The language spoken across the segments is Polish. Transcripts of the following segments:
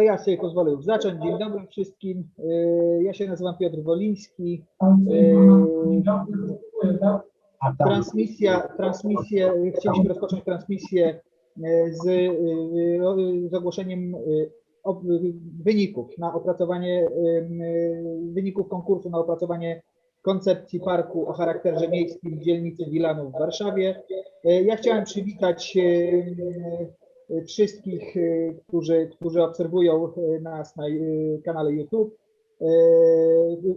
To ja sobie pozwolę już zacząć. Dzień dobry wszystkim. E, Ja się nazywam Piotr Woliński. Transmisja, transmisję, chcieliśmy rozpocząć transmisję e, z, e, z ogłoszeniem e, wyników na opracowanie e, wyników konkursu na opracowanie koncepcji parku o charakterze miejskim w dzielnicy Wilanów w Warszawie. E, Ja chciałem przywitać e, e, wszystkich, e, którzy, którzy obserwują e, nas na e, kanale YouTube,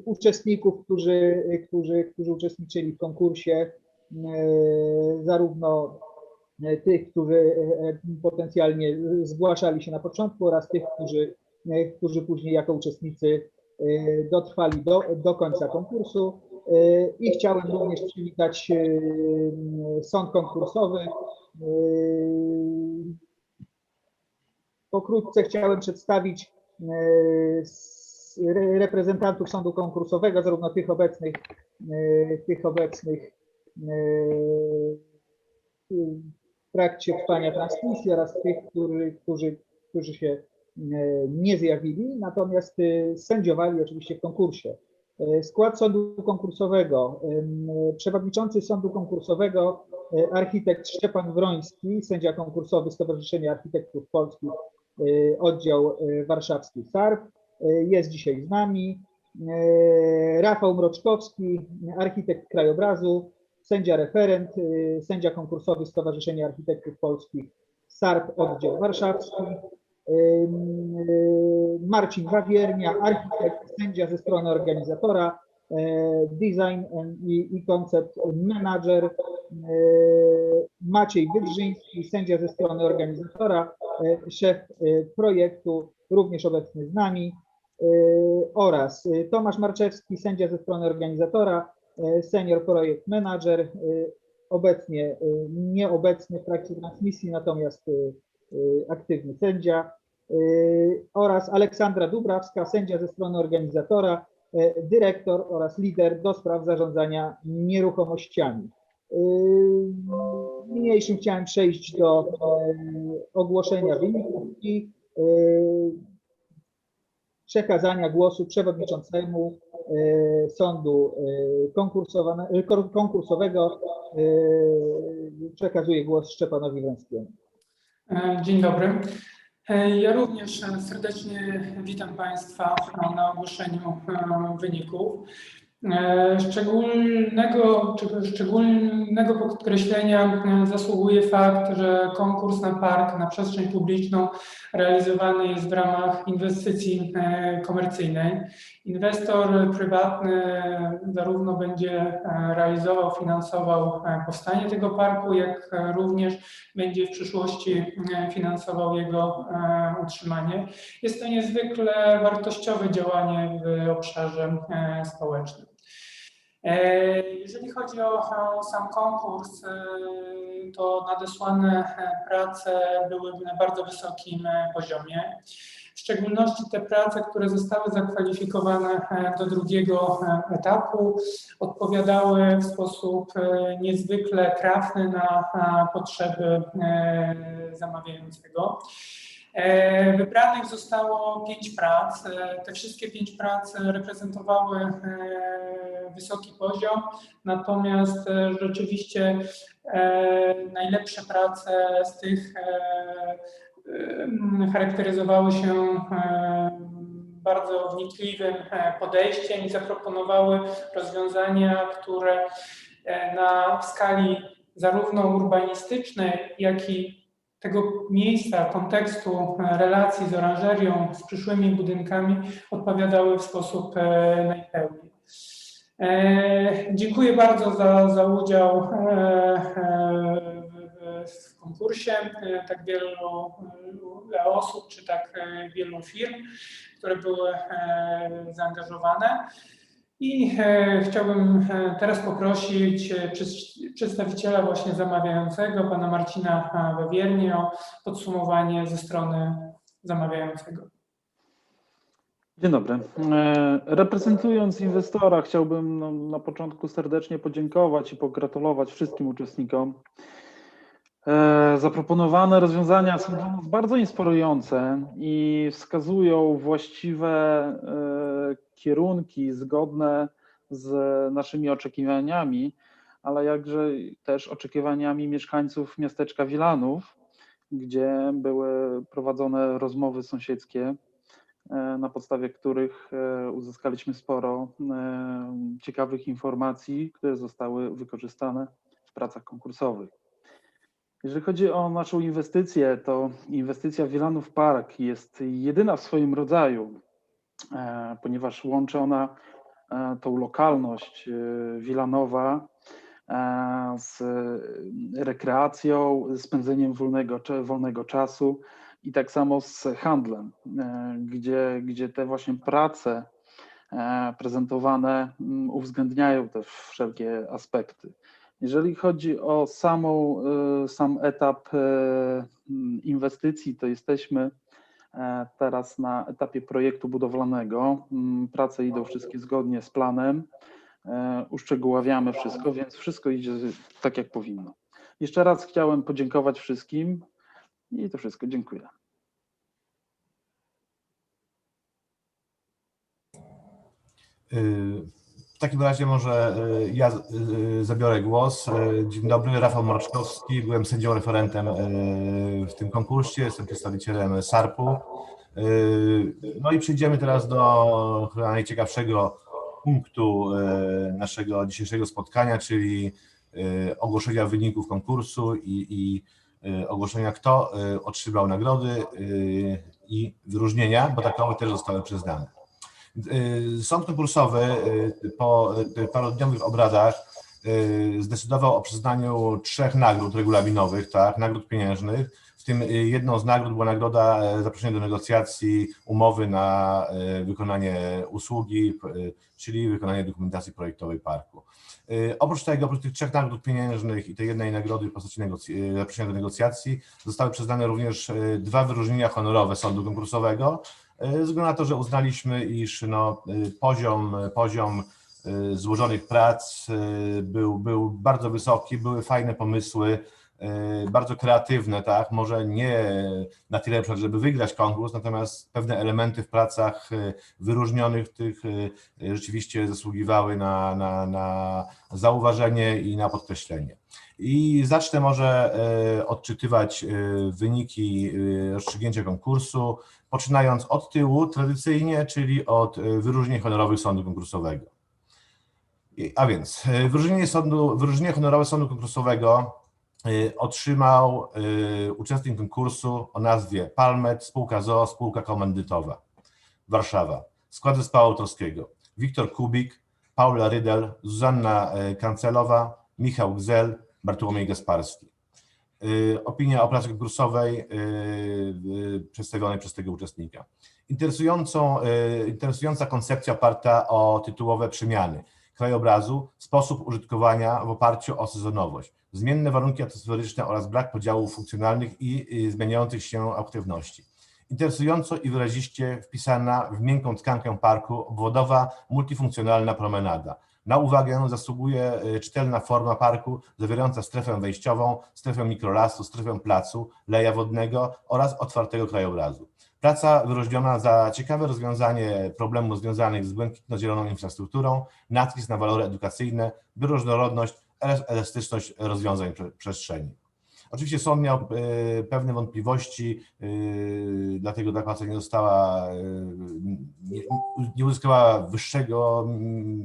uczestników, którzy, którzy, którzy uczestniczyli w konkursie, zarówno tych, którzy potencjalnie zgłaszali się na początku oraz tych, którzy, którzy później jako uczestnicy dotrwali do, do końca konkursu. I chciałem również przywitać sąd konkursowy. Pokrótce chciałem przedstawić e, reprezentantów sądu konkursowego, zarówno tych obecnych, e, tych obecnych e, w trakcie trwania transmisji oraz tych, którzy, którzy, którzy się nie zjawili, natomiast sędziowali oczywiście w konkursie. Skład sądu konkursowego. Przewodniczący sądu konkursowego architekt Szczepan Wroński, sędzia konkursowy Stowarzyszenia Architektów Polskich, oddział e, warszawski SARP, e, jest dzisiaj z nami. Rafał Mroczkowski, architekt krajobrazu, sędzia referent, sędzia konkursowy Stowarzyszenia Architektów Polskich SARP, oddział warszawski. Y, Marcin Wawiernia, architekt, sędzia ze strony organizatora, design i, i koncept manager, Maciej Wydrzyński, sędzia ze strony organizatora, e, szef e, projektu, również obecny z nami, e, oraz e, Tomasz Marczewski, sędzia ze strony organizatora, e, senior projekt manager, e, obecnie e, nieobecny w trakcie transmisji, natomiast e, aktywny sędzia oraz Aleksandra Dubrawska, sędzia ze strony organizatora, dyrektor oraz lider do spraw zarządzania nieruchomościami. Niniejszym chciałem przejść do y, ogłoszenia wyników i y, przekazania głosu przewodniczącemu y, sądu konkursowego. Przekazuję głos Szczepanowi Wręckiemu. E, Dzień dobry. E, Ja również e, serdecznie witam Państwa na ogłoszeniu e, wyników. E, Szczególnego, czy szczególnego podkreślenia e, zasługuje fakt, że konkurs na park, na przestrzeń publiczną realizowany jest w ramach inwestycji e, komercyjnej. Inwestor prywatny zarówno będzie realizował, finansował powstanie tego parku, jak również będzie w przyszłości finansował jego utrzymanie. Jest to niezwykle wartościowe działanie w obszarze społecznym. E, Jeżeli chodzi o, sam konkurs, e, to nadesłane e, prace były na bardzo wysokim poziomie. W szczególności te prace, które zostały zakwalifikowane do drugiego etapu, odpowiadały w sposób niezwykle trafny na potrzeby zamawiającego. Wybranych zostało pięć prac. Te wszystkie pięć prac reprezentowały wysoki poziom, natomiast e, rzeczywiście e, najlepsze prace z tych e, charakteryzowały się bardzo wnikliwym podejściem i zaproponowały rozwiązania, które na skali zarówno urbanistycznej, jak i tego miejsca, kontekstu, relacji z oranżerią, z przyszłymi budynkami odpowiadały w sposób najpełniej. E, Dziękuję bardzo za, za udział e, e, w, konkursie. Tak wielu osób, czy tak wielu firm, które były zaangażowane. I chciałbym teraz poprosić przed- przedstawiciela właśnie zamawiającego, pana Marcina Wawiernie o podsumowanie ze strony zamawiającego. Dzień dobry. E, Reprezentując inwestora, chciałbym no, na początku serdecznie podziękować i pogratulować wszystkim uczestnikom. E, Zaproponowane rozwiązania są dla nas bardzo inspirujące i wskazują właściwe e, kierunki zgodne z naszymi oczekiwaniami, ale jakże też oczekiwaniami mieszkańców miasteczka Wilanów, gdzie były prowadzone rozmowy sąsiedzkie, na podstawie których e, uzyskaliśmy sporo e, ciekawych informacji, które zostały wykorzystane w pracach konkursowych. Jeżeli chodzi o naszą inwestycję, to inwestycja Wilanów Park jest jedyna w swoim rodzaju, e, ponieważ łączy ona e, tą lokalność e, Wilanowa e, z rekreacją, spędzeniem wolnego, wolnego czasu i tak samo z handlem, e, gdzie, gdzie te właśnie prace e, prezentowane mm, uwzględniają te wszelkie aspekty. Jeżeli chodzi o samą, e, sam etap e, m, inwestycji, to jesteśmy teraz na etapie projektu budowlanego. Mm, Prace idą wszystkie zgodnie z planem. Uszczegóławiamy wszystko, więc wszystko idzie tak, jak powinno. Jeszcze raz chciałem podziękować wszystkim i to wszystko. Dziękuję. Y, W takim razie może y, ja y, zabiorę głos. Dzień dobry, Rafał Mroczkowski, byłem sędzią referentem w tym konkursie, jestem przedstawicielem SARP-u. No i przejdziemy teraz do chyba najciekawszego punktu naszego dzisiejszego spotkania, czyli ogłoszenia wyników konkursu i, i ogłoszenia, kto y, otrzymał nagrody y, i wyróżnienia, bo takowe też zostały przyznane. Y, Sąd konkursowy y, po y, parodniowych obradach y, zdecydował o przyznaniu trzech nagród regulaminowych, tak, nagród pieniężnych, w tym y, jedną z nagród była nagroda e, zaproszenia do negocjacji umowy na e, wykonanie usługi, y, czyli wykonanie dokumentacji projektowej parku. Oprócz tego, oprócz tych trzech nagród pieniężnych i tej jednej nagrody w postaci zaproszenia do negocjacji, zostały przyznane również dwa wyróżnienia honorowe sądu konkursowego, E, ze względu na to, że uznaliśmy, iż no, poziom, poziom złożonych prac był, był bardzo wysoki, były fajne pomysły, bardzo kreatywne, tak, może nie na tyle, żeby wygrać konkurs, natomiast pewne elementy w pracach y, wyróżnionych tych y, y, rzeczywiście zasługiwały na, na, na zauważenie i na podkreślenie. I zacznę może y, odczytywać y, wyniki y, rozstrzygnięcia konkursu, poczynając od tyłu tradycyjnie, czyli od y, wyróżnień honorowych sądu konkursowego. A więc y, wyróżnienie, sądu, wyróżnienie honorowe sądu konkursowego y, otrzymał y, uczestnik konkursu o nazwie Palmet, spółka ZOO, spółka komandytowa, Warszawa. Skład zespołu autorskiego Wiktor Kubik, Paula Rydel, Zuzanna y, Kancelowa, Michał Gzel, Bartłomiej Gasparski. Y, Opinia o pracy konkursowej y, y, przedstawionej przez tego uczestnika. Interesującą, y, interesująca koncepcja oparta o tytułowe przemiany krajobrazu, sposób użytkowania w oparciu o sezonowość, zmienne warunki atmosferyczne oraz brak podziałów funkcjonalnych i y, zmieniających się aktywności. Interesująco i wyraziście wpisana w miękką tkankę parku obwodowa, multifunkcjonalna promenada. Na uwagę zasługuje y, czytelna forma parku zawierająca strefę wejściową, strefę mikrolasu, strefę placu, leja wodnego oraz otwartego krajobrazu. Praca wyróżniona za ciekawe rozwiązanie problemów związanych z błękitno-zieloną infrastrukturą, nacisk na walory edukacyjne, bioróżnorodność oraz elastyczność rozwiązań prze- przestrzeni. Oczywiście sąd miał y, pewne wątpliwości, y, dlatego ta praca nie została, y, nie, uzyskała wyższego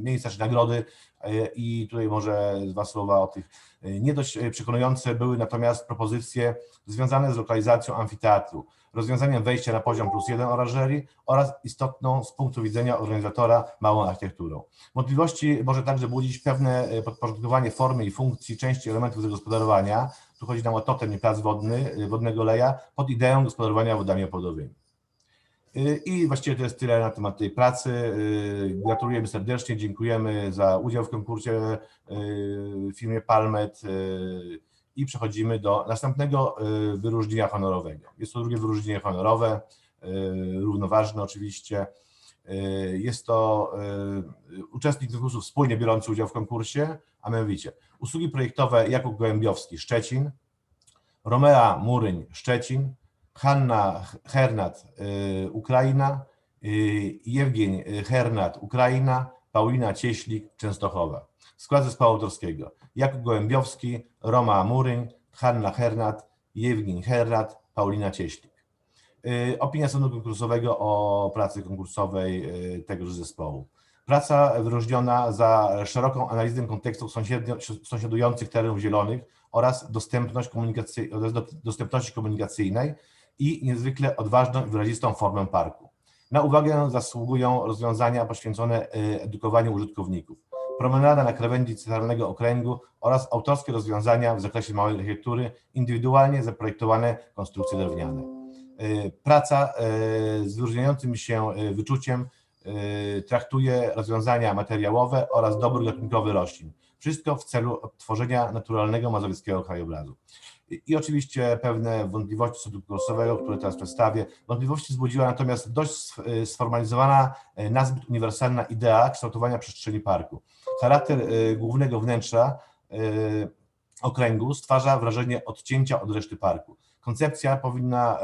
miejsca czy nagrody i tutaj może dwa słowa o tych. Nie dość przekonujące były natomiast propozycje związane z lokalizacją amfiteatru, rozwiązaniem wejścia na poziom plus jeden oranżerii oraz istotną z punktu widzenia organizatora małą architekturą. Wątpliwości może także budzić pewne y, podporządkowanie formy i funkcji części elementów zagospodarowania. Tu chodzi nam o totem i plac wodny, y, wodnego leja pod ideą gospodarowania wodami opadowymi. Y, I właściwie to jest tyle na temat tej pracy. Gratulujemy serdecznie, dziękujemy za udział w konkursie w firmie Palmet i przechodzimy do następnego y, wyróżnienia honorowego. Jest to drugie wyróżnienie honorowe, y, równoważne oczywiście. Y, Jest to uczestnik konkursu wspólnie biorący udział w konkursie, a mianowicie usługi projektowe Jakub Gołębiowski, Szczecin, Romea Muryń, Szczecin, Hanna Hernat, Ukraina, Jewgień Hernat, Ukraina, Paulina Cieślik, Częstochowa. Skład zespołu autorskiego Jakub Gołębiowski, Roma Muryń, Hanna Hernat, Jewgień Hernat, Paulina Cieślik. Y, Opinia sądu konkursowego o pracy konkursowej y, tegoż zespołu. Praca wyróżniona za szeroką analizę sąsiednio- sąsiadujących terenów zielonych oraz dostępność do- dostępności komunikacyjnej i niezwykle odważną i wyrazistą formę parku. Na uwagę zasługują rozwiązania poświęcone y, edukowaniu użytkowników. Promenada na krawędzi centralnego okręgu oraz autorskie rozwiązania w zakresie małej architektury, indywidualnie zaprojektowane konstrukcje drewniane. Y, Praca y, z wyróżniającym się y, wyczuciem traktuje rozwiązania materiałowe oraz dobór gatunkowy roślin. Wszystko w celu odtworzenia naturalnego mazowieckiego krajobrazu. I, oczywiście pewne wątpliwości sądu konkursowego, które teraz przedstawię. Wątpliwości wzbudziła natomiast dość y, sformalizowana, y, nazbyt uniwersalna idea kształtowania przestrzeni parku. Charakter y, głównego wnętrza okręgu stwarza wrażenie odcięcia od reszty parku. Koncepcja powinna,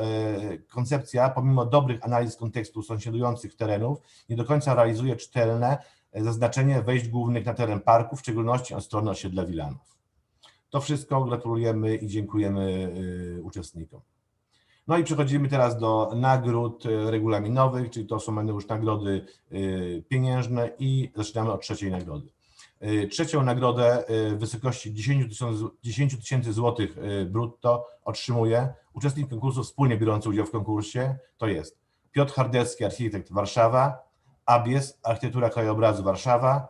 koncepcja pomimo dobrych analiz kontekstu sąsiadujących terenów nie do końca realizuje czytelne zaznaczenie wejść głównych na teren parku, w szczególności od strony osiedla Wilanów. To wszystko gratulujemy i dziękujemy e, uczestnikom. No i przechodzimy teraz do nagród e, regulaminowych, czyli to są już nagrody e, pieniężne i zaczynamy od trzeciej nagrody. Trzecią nagrodę w wysokości 10 tysięcy 10 tysięcy złotych brutto otrzymuje uczestnik konkursu wspólnie biorący udział w konkursie, to jest Piotr Hardelski, architekt Warszawa, Abies, architektura krajobrazu Warszawa,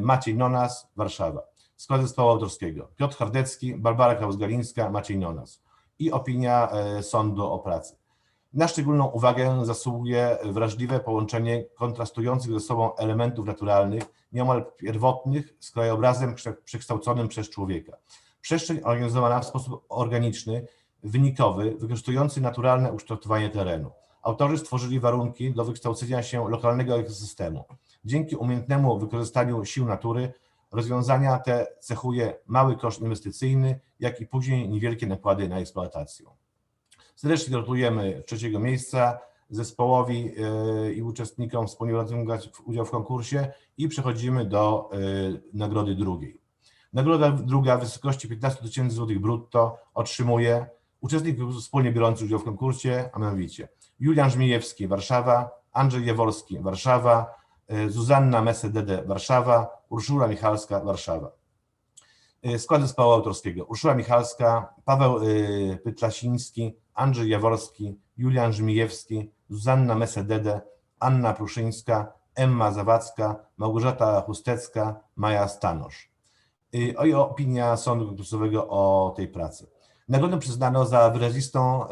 Maciej Nonas, Warszawa. Skład zespołu autorskiego Piotr Hardecki, Barbara Kraus-Galińska, Maciej Nonas i opinia e, sądu o pracy. Na szczególną uwagę zasługuje wrażliwe połączenie kontrastujących ze sobą elementów naturalnych, nieomal pierwotnych, z krajobrazem prze- przekształconym przez człowieka. Przestrzeń organizowana w sposób organiczny, wynikowy, wykorzystujący naturalne ukształtowanie terenu. Autorzy stworzyli warunki do wykształcenia się lokalnego ekosystemu. Dzięki umiejętnemu wykorzystaniu sił natury rozwiązania te cechuje mały koszt inwestycyjny, jak i później niewielkie nakłady na eksploatację. Serdecznie gratulujemy trzeciego miejsca zespołowi e, i uczestnikom brać udział w konkursie i przechodzimy do e, nagrody drugiej. Nagroda druga w wysokości 15 tysięcy złotych brutto otrzymuje uczestnik wspólnie biorący udział w konkursie, a mianowicie Julian Żmijewski, Warszawa, Andrzej Jaworski, Warszawa, Zuzanna Mesedede, Warszawa, Urszula Michalska, Warszawa. E, Skład zespołu autorskiego. Urszula Michalska, Paweł e, Pytlasiński, Andrzej Jaworski, Julian Żmijewski, Zuzanna Mesedede, Anna Pruszyńska, Emma Zawadzka, Małgorzata Chustecka, Maja Stanosz. I opinia sądu konkursowego o tej pracy. Nagrodę przyznano za wyrazistą,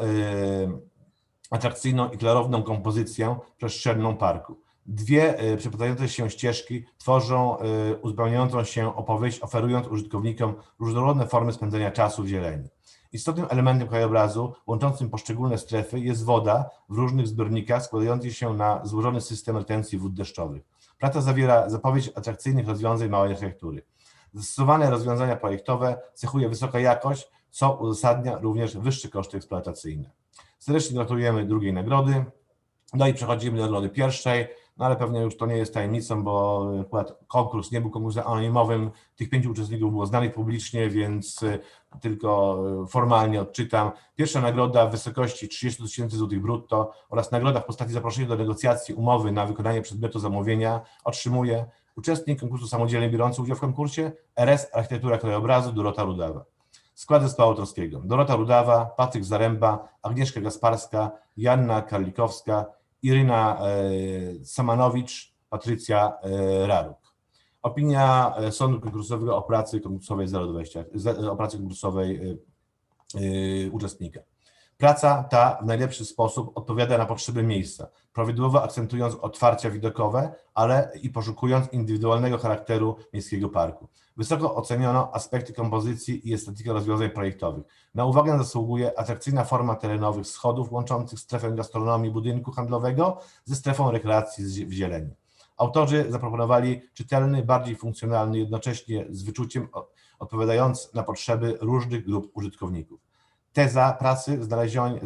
atrakcyjną i klarowną kompozycję przestrzenną parku. Dwie y, przeplątające się ścieżki tworzą y, uzupełniającą się opowieść, oferując użytkownikom różnorodne formy spędzania czasu w zieleni. Istotnym elementem krajobrazu łączącym poszczególne strefy jest woda w różnych zbiornikach składających się na złożony system retencji wód deszczowych. Praca zawiera zapowiedź atrakcyjnych rozwiązań małej architektury. Zastosowane rozwiązania projektowe cechuje wysoka jakość, co uzasadnia również wyższe koszty eksploatacyjne. Serdecznie gratulujemy drugiej nagrody. No i przechodzimy do nagrody pierwszej, no ale pewnie już to nie jest tajemnicą, bo konkurs nie był konkursem anonimowym. Tych pięciu uczestników było znanych publicznie, więc y, tylko y, formalnie odczytam. Pierwsza nagroda w wysokości 30 tysięcy złotych brutto oraz nagroda w postaci zaproszenia do negocjacji umowy na wykonanie przedmiotu zamówienia otrzymuje uczestnik konkursu samodzielnie biorący udział w konkursie RS Architektura Krajobrazu Dorota Rudawa. Skład zespołu autorskiego. Dorota Rudawa, Patryk Zaręba, Agnieszka Gasparska, Janna Karlikowska, Iryna e, Samanowicz, Patrycja e, Raruk. Opinia e, Sądu Konkursowego o pracy konkursowej 020, z- o pracy konkursowej uczestnika. Praca ta w najlepszy sposób odpowiada na potrzeby miejsca, prawidłowo akcentując otwarcia widokowe, ale i poszukując indywidualnego charakteru miejskiego parku. Wysoko oceniono aspekty kompozycji i estetykę rozwiązań projektowych. Na uwagę zasługuje atrakcyjna forma terenowych schodów łączących strefę gastronomii budynku handlowego ze strefą rekreacji w zieleni. Autorzy zaproponowali czytelny, bardziej funkcjonalny, jednocześnie z wyczuciem odpowiadający na potrzeby różnych grup użytkowników. Teza pracy znalezienia,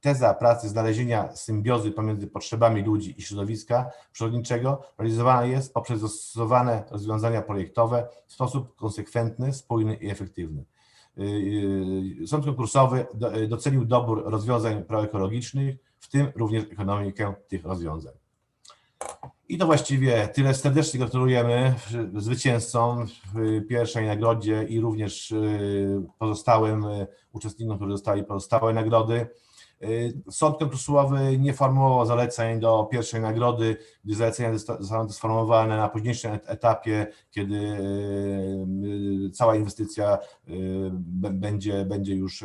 teza pracy znalezienia symbiozy pomiędzy potrzebami ludzi i środowiska przyrodniczego realizowana jest poprzez dostosowane rozwiązania projektowe w sposób konsekwentny, spójny i efektywny. Yy, Sąd konkursowy do- docenił dobór rozwiązań proekologicznych, w tym również ekonomikę tych rozwiązań. I to właściwie tyle. Serdecznie gratulujemy zwycięzcom w pierwszej nagrodzie i również yy, pozostałym yy, uczestnikom, którzy dostali pozostałe nagrody. Yy, Sąd konkursowy nie formułował zaleceń do pierwszej nagrody, gdy zalecenia zosta- zostaną sformułowane na późniejszym et- etapie, kiedy cała inwestycja będzie, będzie już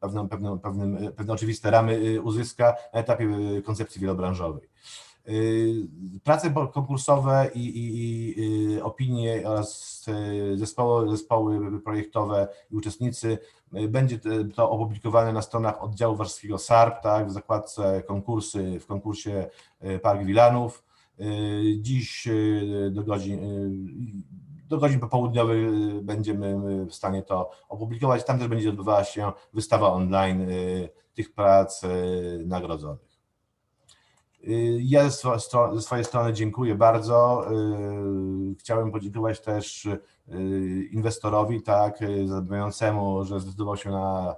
pewną, pewną, pewnym, pewne oczywiste ramy uzyska na etapie koncepcji wielobranżowej. Yy, Prace konkursowe i, i, i yy, opinie oraz yy, zespoły, zespoły projektowe i uczestnicy będzie to opublikowane na stronach oddziału warszawskiego SARP, tak, w zakładce konkursy, w konkursie Park Wilanów. Dziś do godzin, do godzin popołudniowych będziemy w stanie to opublikować. Tam też będzie odbywała się wystawa online tych prac nagrodzonych. Y, Ja ze swojej strony dziękuję bardzo. Y, Chciałem podziękować też y, inwestorowi, tak, zadbającemu, że zdecydował się na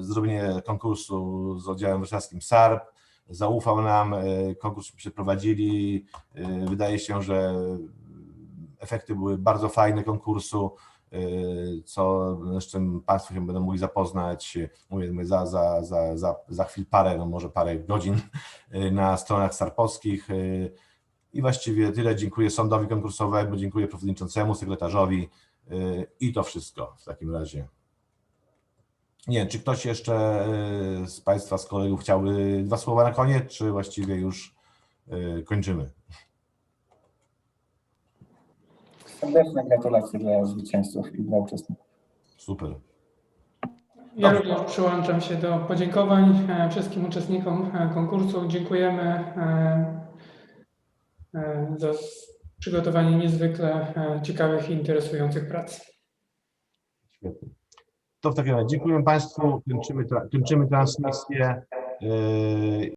zrobienie konkursu z oddziałem warszawskim SARP. Zaufał nam, konkurs przeprowadzili. Wydaje się, że efekty były bardzo fajne konkursu, co z czym Państwo się będą mogli zapoznać. Mówię, za, za, za, za, za chwil parę, no może parę godzin y, na stronach sarpowskich. y, I właściwie tyle. Dziękuję sądowi konkursowemu, dziękuję przewodniczącemu, sekretarzowi y, i to wszystko w takim razie. Nie wiem, czy ktoś jeszcze y, z Państwa, z kolegów chciałby dwa słowa na koniec, czy właściwie już y, kończymy? Serdeczne gratulacje dla zwycięzców i dla uczestników. Super. Ja Dobrze. również przyłączam się do podziękowań e, wszystkim uczestnikom e, konkursu. Dziękujemy e, za przygotowanie niezwykle ciekawych i interesujących prac. Świetnie. To w takim razie dziękuję Państwu. Kończymy, tra- kończymy transmisję.